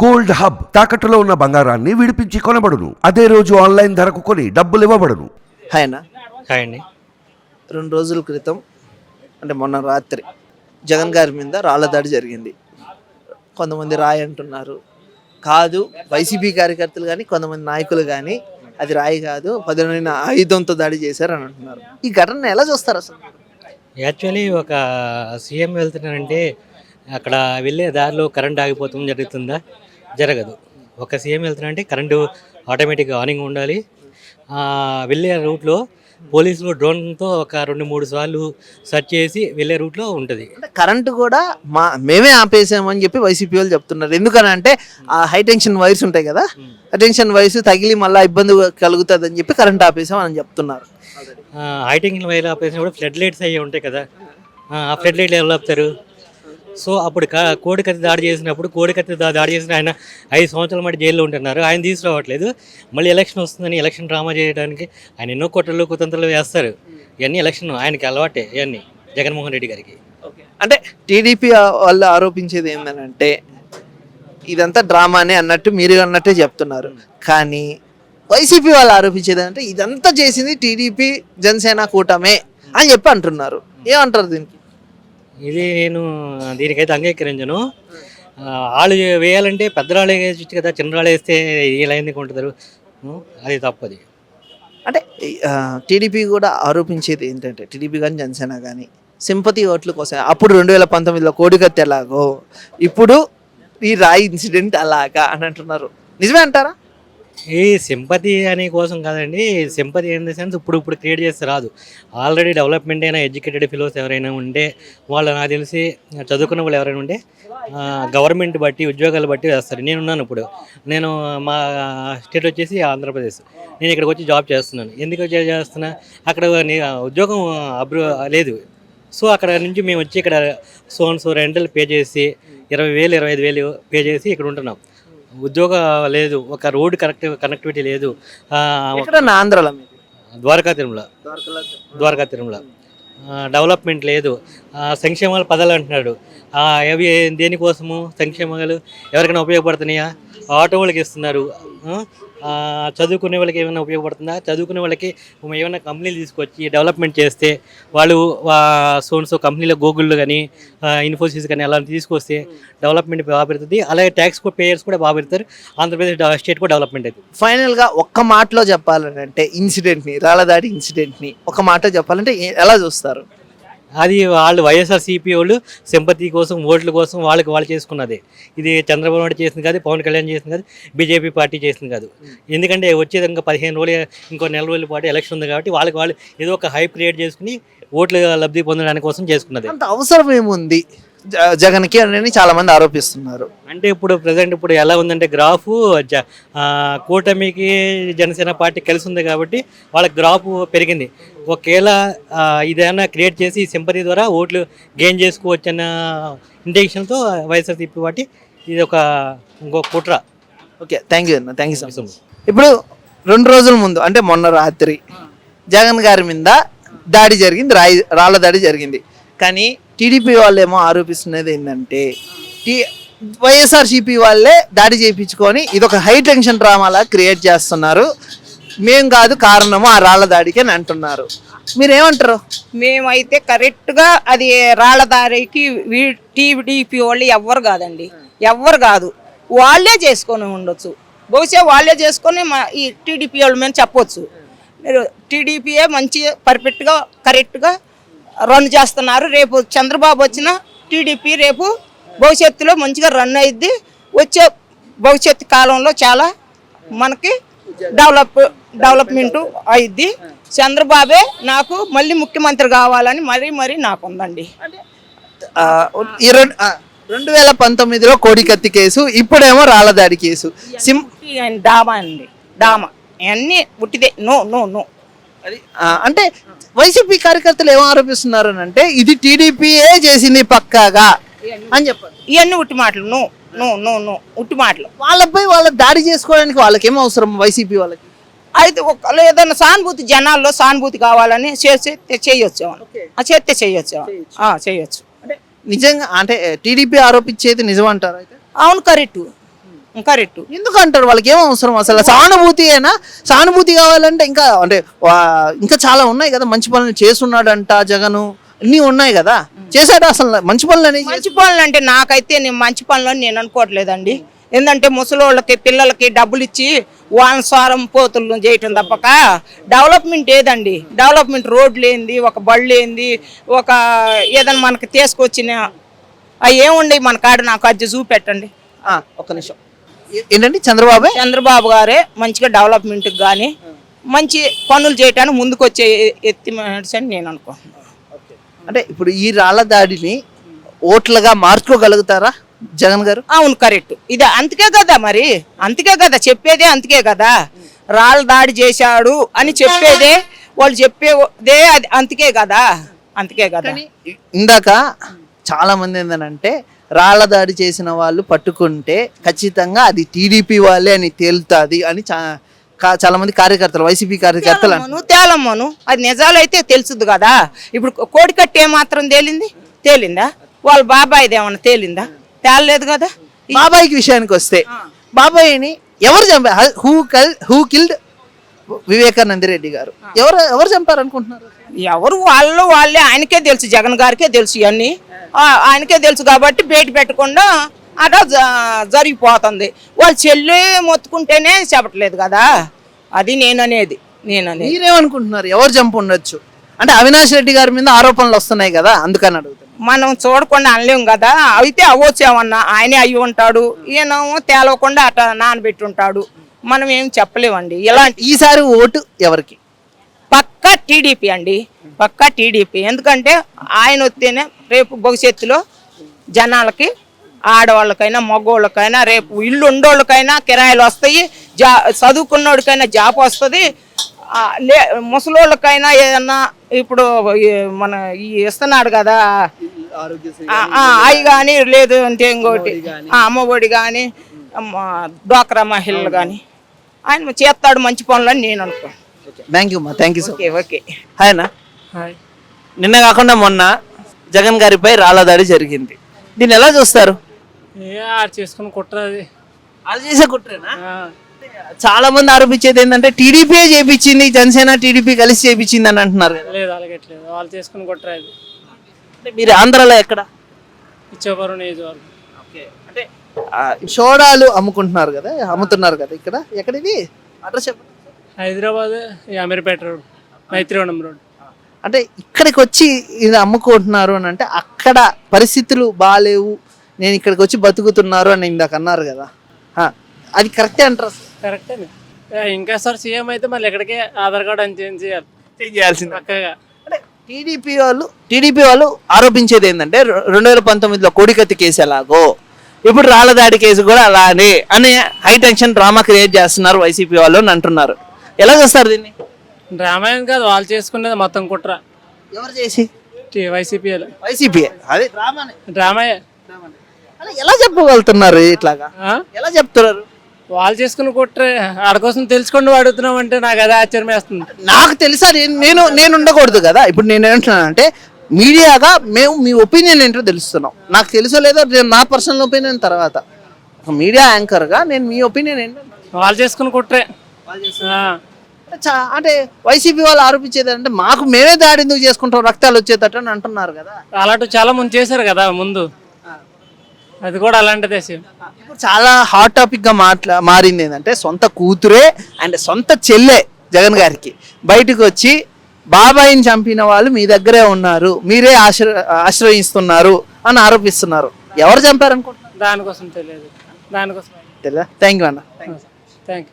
Gold hub తాకట్టులో ఉన్న బంగారాన్ని విడిపించి కొనబడును. అదే రోజు ఆన్లైన్ ధరకు కొని డబ్బులు ఇవ్వబడును. హాయ్ అన్న. హాయ్ అండి. రెండు రోజుల క్రితం అంటే మొన్న రాత్రి జగన్ గారి మీద రాళ్ళ దాడి జరిగింది. కొంతమంది రాయి అంటున్నారు. కాదు వైసీపీ కార్యకర్తలు కానీ కొంతమంది నాయకులు కానీ అది రాయి కాదు పదునైన ఆయుధంతో దాడి చేశారు అని అంటున్నారు. ఈ ఘటన ఎలా చూస్తారు అసలు? యాక్చువల్లీ ఒక సీఎం వెళ్తున్నారంటే అక్కడ వెళ్ళే దారిలో కరెంట్ ఆగిపోతుంది జరుగుతుందా? జరగదు. ఒక సీఎం వెళ్తున్నారంటే కరెంటు ఆటోమేటిక్గా ఆనింగ్ ఉండాలి. వెళ్ళే రూట్లో పోలీసులు డ్రోన్తో ఒక రెండు మూడు సార్లు సెర్చ్ చేసి వెళ్ళే రూట్లో ఉంటుంది. అంటే కరెంటు కూడా మా మేమే ఆపేసామని చెప్పి వైసీపీ వాళ్ళు చెప్తున్నారు. ఎందుకని అంటే ఆ హై టెన్షన్ వైర్స్ ఉంటాయి కదా? హై టెన్షన్ వైర్స్ తగిలి మళ్ళీ ఇబ్బంది కలుగుతుంది అని చెప్పి కరెంట్ ఆపేసాం అని చెప్తున్నారు. హైటింగ్ వైర్ ఆపేసినప్పుడు ఫ్లడ్ లైట్స్ అయ్యి ఉంటాయి కదా? ఆ, ఆ ఫ్లడ్ లైట్లు ఎలా ఆపుతారు? సో అప్పుడు కోడికత్తి కోడి కత్తి దాడి చేసినప్పుడు కోడి కత్తి దాడి చేసిన ఆయన ఐదు సంవత్సరాల మట్టి జైల్లో ఉంటున్నారు. ఆయన తీసుకురావట్లేదు. మళ్ళీ ఎలక్షన్ వస్తుందని ఎలక్షన్ డ్రామా చేయడానికి ఆయన ఎన్నో కుట్రలు కుతంత్రాలు వేస్తారు. ఇవన్నీ ఎలక్షన్ ఆయనకి అలవాటే ఇవన్నీ జగన్మోహన్ రెడ్డి గారికి. అంటే టీడీపీ వాళ్ళు ఆరోపించేది ఏంటంటే ఇదంతా డ్రామానే అన్నట్టు మీరు అన్నట్టే చెప్తున్నారు. కానీ వైసీపీ వాళ్ళు ఆరోపించేది అంటే ఇదంతా చేసింది టీడీపీ జనసేన కూటమే అని చెప్పి అంటున్నారు. ఏమంటారు దీనికి? ఇది నేను దీనికైతే అంగీకరించను. వాళ్ళు వేయాలంటే పెద్దరాళ్ళు వేసి కదా చిన్నరాళ్ళు వేస్తే ఇలా ఎందుకు ఉంటున్నారు అది తప్పది. అంటే టీడీపీ కూడా ఆరోపించేది ఏంటంటే టీడీపీ కానీ జనసేన కానీ సింపతి ఓట్ల కోసం. అప్పుడు రెండు వేల పంతొమ్మిదిలో కోడికత్తి ఎలాగో ఇప్పుడు ఈ రాయి ఇన్సిడెంట్ అలాగా అని అంటున్నారు. నిజమే అంటారా? ఈ సింపతి అనే కోసం కాదండి సింపతి ఇన్ ద సెన్స్ ఇప్పుడు ఇప్పుడు క్రియేట్ చేస్తే రాదు. ఆల్రెడీ డెవలప్మెంట్ అయినా ఎడ్యుకేటెడ్ ఫిలోస్ ఎవరైనా ఉంటే వాళ్ళు నాకు తెలిసి చదువుకున్న వాళ్ళు ఎవరైనా ఉంటే గవర్నమెంట్ బట్టి ఉద్యోగాలు బట్టి వేస్తారు. నేను ఉన్నాను ఇప్పుడు. నేను మా స్టేట్ వచ్చేసి ఆంధ్రప్రదేశ్. నేను ఇక్కడికి వచ్చి జాబ్ చేస్తున్నాను. ఎందుకు చేస్తున్నా? అక్కడ ఉద్యోగం అభివృ లేదు. సో అక్కడ నుంచి మేము వచ్చి ఇక్కడ సోన్ సో రెంటల్ పే చేసి ఇరవై వేలు ఇరవై ఐదు వేలు పే చేసి ఇక్కడ ఉంటున్నాం. ఉద్యోగ లేదు ఒక రోడ్ కరెక్ట్ కనెక్టివిటీ లేదు. ఆంధ్రాలో ద్వారకా తిరుమల. ద్వారకా తిరుమల. డెవలప్మెంట్ లేదు. సంక్షేమాలు పదాలు అంటున్నాడు. అవి దేనికోసము? సంక్షేమాలు ఎవరికైనా ఉపయోగపడుతున్నాయా? ఆటో వాళ్ళకి ఇస్తున్నారు. చదువుకునే వాళ్ళకి ఏమైనా ఉపయోగపడుతుందా? చదువుకునే వాళ్ళకి ఏమైనా కంపెనీలు తీసుకొచ్చి డెవలప్మెంట్ చేస్తే వాళ్ళు సోన్సో కంపెనీలో గూగుల్లో కానీ ఇన్ఫోసిస్ కానీ అలా తీసుకొస్తే డెవలప్మెంట్ బాగా పెడుతుంది అలాగే ట్యాక్స్ పేయర్స్ కూడా బాగా పెడతారు ఆంధ్రప్రదేశ్ స్టేట్ కూడా డెవలప్మెంట్ అవుతుంది. ఫైనల్గా ఒక్క మాటలో చెప్పాలంటే ఇన్సిడెంట్ని రాళ్ళదాడి ఇన్సిడెంట్ని ఒక మాటలో చెప్పాలంటే ఎలా చూస్తారు? అది వాళ్ళు వైఎస్ఆర్ సిపి వాళ్ళు సింపతి కోసం ఓట్ల కోసం వాళ్ళకి వాళ్ళు చేసుకున్నది. ఇది చంద్రబాబు నాయుడు చేసింది కాదు పవన్ కళ్యాణ్ చేసింది కాదు బీజేపీ పార్టీ చేసింది కాదు. ఎందుకంటే వచ్చేది ఇంకా పదిహేను రోజులు ఇంకో నెల రోజుల పాటు ఎలక్షన్ ఉంది కాబట్టి వాళ్ళకి వాళ్ళు ఏదో ఒక హైప్ క్రియేట్ చేసుకుని ఓట్లు లబ్ధి పొందడానికి కోసం చేసుకున్నది. అంత అవసరం ఏముంది? జగన్కి అని చాలా మంది ఆరోపిస్తున్నారు. అంటే ఇప్పుడు ప్రజెంట్ ఇప్పుడు ఎలా ఉందంటే గ్రాఫ్ కూటమికి జనసేన పార్టీ కలిసి ఉంది కాబట్టి వాళ్ళ గ్రాఫ్ పెరిగింది. ఒకవేళ ఇదేమన్నా క్రియేట్ చేసి సింపతి ద్వారా ఓట్లు గెయిన్ చేసుకోవచ్చు అన్న ఇంటెన్షన్తో వైఎస్ఆర్సీపీ పార్టీ ఇది ఒక ఇంకో కుట్ర. ఓకే థ్యాంక్ యూ అన్న థ్యాంక్ యూ సో మచ్ ఇప్పుడు రెండు రోజుల ముందు అంటే మొన్న రాత్రి జగన్ గారి మీద దాడి జరిగింది రాయి రాళ్ళ దాడి జరిగింది. కానీ టీడీపీ వాళ్ళు ఏమో ఆరోపిస్తున్నది ఏంటంటే టీ వైఎస్ఆర్సీపీ వాళ్ళే దాడి చేయించుకొని ఇది ఒక హై టెన్షన్ డ్రామాలా క్రియేట్ చేస్తున్నారు. మేం కాదు కారణము ఆ రాళ్ళ దాడికి అని అంటున్నారు. మీరేమంటారు? మేమైతే కరెక్ట్గా అది రాళ్ళ దాడికి టీడీపీ వాళ్ళు ఎవ్వరు కాదండి. ఎవ్వరు కాదు. వాళ్ళే చేసుకొని ఉండొచ్చు. బహుశా వాళ్ళే చేసుకొని మా ఈ టీడీపీ వాళ్ళ మీద చెప్పొచ్చు. మీరు టీడీపీయే మంచి పర్ఫెక్ట్గా కరెక్ట్గా రన్ చేస్తున్నారు. రేపు చంద్రబాబు వచ్చిన టీడీపీ రేపు భవిష్యత్తులో మంచిగా రన్ అయ్యిద్ది వచ్చే భవిష్యత్తు కాలంలో చాలా మనకి డెవలప్ డెవలప్మెంట్ అయింది చంద్రబాబే నాకు మళ్ళీ ముఖ్యమంత్రి కావాలని మరీ మరీ నాకు ఉందండి రెండు వేల పంతొమ్మిదిలో కోడికత్తి కేసు ఇప్పుడేమో రాళ్ళ దాడి కేసు. సిం ఉట్టి ఆయన డామా అండి డామా అన్నీ ఉట్టిదే. No no no. అది అంటే వైసీపీ కార్యకర్తలు ఏం ఆరోపిస్తున్నారు అంటే ఇది టీడీపీయే చేసింది పక్కాగా అని చెప్పారు ఇవన్నీ ఉట్టి మాటలు. నో నో నో నో ఉట్టి మాటలు. వాళ్ళపై వాళ్ళ దాడి చేసుకోవడానికి వాళ్ళకి అవసరం వైసీపీ వాళ్ళకి? అయితే ఒక ఏదైనా సానుభూతి జనాల్లో సానుభూతి కావాలని చేస్తే చేయొచ్చు ఆ చేస్తే చేయొచ్చు చేయొచ్చు. అంటే నిజంగా అంటే టీడీపీ ఆరోపించేది నిజం అంటారు అయితే? అవును కరెక్ట్. కరెక్ట్ ఎందుకు అంటారు వాళ్ళకి ఏం అవసరం అసలు? సానుభూతి అయినా సానుభూతి కావాలంటే ఇంకా అంటే ఇంకా చాలా ఉన్నాయి కదా? మంచి పనులు చేస్తున్నాడంట జగను. అన్నీ ఉన్నాయి కదా? చేశాడు అసలు? మంచి పనులు అనేవి మంచి పనులు అంటే నాకైతే నేను మంచి పనులు అని నేను అనుకోవట్లేదండి. ఏంటంటే ముసలోళ్ళకి పిల్లలకి డబ్బులు ఇచ్చి వాళ్ళ స్వారం పోతులు చేయటం తప్పక. డెవలప్మెంట్ ఏదండి? డెవలప్మెంట్ రోడ్లు ఏంది? ఒక బళ్ళు ఏంది? ఒక ఏదైనా మనకి తీసుకొచ్చిన అవి ఏముండే మన కాడ? నాకు అది చూపెట్టండి. ఆ, ఒక్క నిమిషం. ఏ- ఏంటండి? చంద్రబాబు? చంద్రబాబు గారే మంచిగా డెవలప్మెంట్కి కానీ మంచి పనులు చేయటానికి ముందుకు వచ్చే ఎత్తి మనిషి అని నేను అనుకుంటున్నాను. అంటే ఇప్పుడు ఈ రాళ్ళ దాడిని ఓట్లుగా మార్చుకోగలుగుతారా జగన్ గారు? అవును కరెక్ట్ ఇది అంతకే కదా మరి. అంతకే కదా చెప్పేదే అంతకే కదా. రాళ్ళ దాడి చేశాడు అని చెప్పేదే వాళ్ళు చెప్పేదే అది అంతకే కదా. అంతకే కదా. ఇందాక చాలా మంది ఏంటంటే రాళ్ళ దాడి చేసిన వాళ్ళు పట్టుకుంటే ఖచ్చితంగా అది టీడీపీ వాళ్ళే అని తేలుతుంది అని చాలా మంది కార్యకర్తలు వైసీపీ కార్యకర్తలు. తేలమ్మను అది నిజాలైతే తెలుసుది కదా. ఇప్పుడు కోడి కట్టి ఏమాత్రం తేలింది? తేలిందా? వాళ్ళ బాబాయిది ఏమన్నా తేలిందా? తేలలేదు కదా. బాబాయ్కి విషయానికి వస్తే బాబాయ్ని ఎవరు చంపారు హూ కల్ హూ కిల్డ్ వివేకానంద రెడ్డి గారు ఎవరు ఎవరు చంపారు అనుకుంటున్నారు ఎవరు వాళ్ళు వాళ్ళే ఆయనకే తెలుసు జగన్ గారికే తెలుసు ఇవన్నీ. ఆ, ఆయనకే తెలుసు కాబట్టి బయట పెట్టకుండా అలా జరిగిపోతుంది. వాళ్ళు చెల్లి మొత్తుకుంటేనే చెప్పట్లేదు కదా. అది నేననేది నేననేది. మీరేమనుకుంటున్నారు? ఎవరు చంపు ఉండొచ్చు? అంటే అవినాష్ రెడ్డి గారి మీద ఆరోపణలు వస్తున్నాయి కదా అందుకని అడుగుతాను మనం చూడకుండా అనలేం కదా. అయితే అవ్వచ్చు ఏమన్నా ఆయనే అయ్యి ఉంటాడు. ఈయనేమో తేలవకుండా అట్లా నానబెట్టి ఉంటాడు మనం ఏం చెప్పలేమండి. ఇలాంటి ఈసారి ఓటు ఎవరికి? పక్కా టీడీపీ అండి. పక్కా టీడీపీ. ఎందుకంటే ఆయన వస్తేనే రేపు భవిష్యత్తులో జనాలకి ఆడవాళ్ళకైనా మగవాళ్ళకైనా రేపు ఇల్లు ఉండోళ్ళకైనా కిరాయిలు వస్తాయి జా చదువుకున్నోడికైనా జాబ్ వస్తుంది. లే ముసలోళ్ళకైనా ఏదన్నా ఇప్పుడు మన ఈ ఇస్తున్నాడు కదా అవి కానీ లేదు అంటే ఇంకోటి ఆ, అమ్మఒడి కానీ డ్వాక్రా మహిళలు కానీ ఆయన చేస్తాడు మంచి పనులని నేను అనుకో థ్యాంక్ యూ అమ్మా thank you so okay okay hi అన్న. నిన్న కాకుండా మొన్న జగన్ గారిపై రాళ్ళ దాడి జరిగింది. దీన్ని ఎలా చూస్తారు? చేసుకుని కుట్రది వాళ్ళు చేసే కుట్రేనా? చాలా మంది ఆరోపించేది ఏంటంటే టీడీపీ చేపించింది జనసేన టీడీపీ కలిసి చేపించింది అని అంటున్నారు కదా. లేదు అలాగట్లేదు వాళ్ళు చేసుకుని కుట్రది అంటే మీరు ఆంధ్రాలో ఎక్కడ? ఇచ్చేవారు నియోజకవర్గం. అంటే ఆ, సోడాలు అమ్ముకుంటున్నారు కదా అమ్ముతున్నారు కదా ఇక్కడ. ఎక్కడ ఇది? అడ్రస్ చెప్పండి హైదరాబాద్ అమీర్పేట రోడ్ మైత్రివనం రోడ్. అంటే ఇక్కడికి వచ్చి ఇది అమ్ముకుంటున్నారు అని అంటే అక్కడ పరిస్థితులు బాగాలేవు నేను ఇక్కడికి వచ్చి బతుకుతున్నారు అని ఇందాక అన్నారు కదా. ఆ, అది కరెక్టే అంటారు? కరెక్టే ఇంకా సార్ సీఎం అయితే మళ్ళీ ఎక్కడికే ఆధార్ కార్డు అని చేంజ్ చేయాలి. చేంజ్ చేయాల్సింది. చక్కగా అంటే టీడీపీ వాళ్ళు టీడీపీ వాళ్ళు ఆరోపించేది ఏంటంటే రెండు వేల పంతొమ్మిదిలో కోడికత్తి కేసు ఎలాగో ఇప్పుడు రాళ్ళ దాడి కేసు కూడా అలానే అని హై టెన్షన్ డ్రామా క్రియేట్ చేస్తున్నారు వైసీపీ వాళ్ళు అని అంటున్నారు. ఎలా చేస్తారు దీన్ని? రామాయణం కాదు వాళ్ళు చేసుకునేది మొత్తం కుట్ర. ఎవరు చేసి? వైసీపీ వైసీపీ అదే డ్రామానే. డ్రామాయే. అలా ఎలా చెప్పగలుగుతున్నారు ఇట్లాగా? ఎలా చెప్తున్నారు? వాళ్ళు చేసుకుని కుట్రే. ఆడ కోసం తెలుసుకుంటూ అడుగుతున్నాం అంటే నాకు అదే ఆశ్చర్యం వేస్తుంది. నాకు తెలుసా నేను నేను నేను ఉండకూడదు కదా? ఇప్పుడు నేను ఏమంటున్నానంటే మీడియాగా మేము మీ ఒపీనియన్ ఏంటో తెలుస్తున్నాం. నాకు తెలుసో లేదో నేను నా పర్సనల్ ఒపీనియన్ తర్వాత. ఒక మీడియా యాంకర్గా నేను మీ ఒపీనియన్ ఏంటో వాళ్ళు చేసుకుని కుట్రే. చా- అంటే వైసీపీ వాళ్ళు ఆరోపించేది అంటే మాకు మేమే దాడి ఎందుకు చేసుకుంటాం రక్తాలు వచ్చేటట్టు అని అంటున్నారు కదా. అలాంటి చాలా మంది చేశారు కదా ముందు. అది కూడా అలాంటిదే ఇప్పుడు చాలా హాట్ టాపిక్గా మాట్లా మారింది ఏంటంటే సొంత కూతురే అండ్ సొంత చెల్లె జగన్ గారికి. బయటకు వచ్చి బాబాయిని చంపిన వాళ్ళు మీ దగ్గరే ఉన్నారు మీరే ఆశ్ర ఆశ్రయిస్తున్నారు అని ఆరోపిస్తున్నారు. ఎవరు చంపారనుకుంటున్నారు? దానికోసం తెలియదు. దానికోసం తెలియదా థ్యాంక్ యూ అన్న.